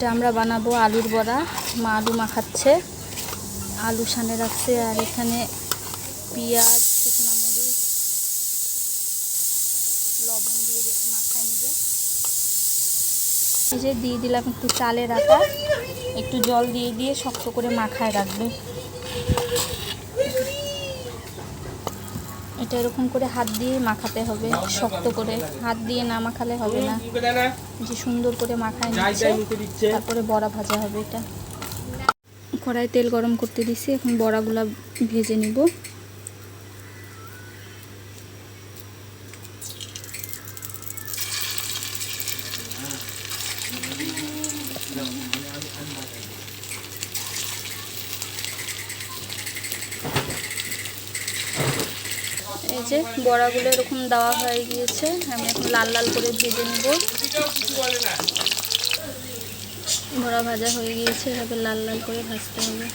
এটা আমরা বানাবো আলুর বড়া। মা আলু মাখাচ্ছে। আলু সানে রাখছে, আর এখানে পেঁয়াজ, শুকনো মরিচ, লবণ দিয়ে মাখায় নিবে। এই যে দিয়ে দিলাম একটু চালের আটা। একটু জল দিয়ে দিয়ে শক্ত করে মাখায় রাখবে। এটা এরকম করে হাত দিয়ে মাখাতে হবে শক্ত করে। হাত দিয়ে না মাখালে হবে না। যে সুন্দর করে মাখায় নিচ্ছে তারপরে বড়া ভাজা হবে এটা। কড়াই তেল গরম করতে দিছি এখন বড়াগুলা ভেজে নিব। এই যে বড়াগুলো এরকম দেওয়া হয়ে গিয়েছে, আমি এখন লাল লাল করে ভেজে নেব। বড়া ভাজা হয়ে গিয়েছে, এভাবে লাল লাল করে ভাজতে হবে।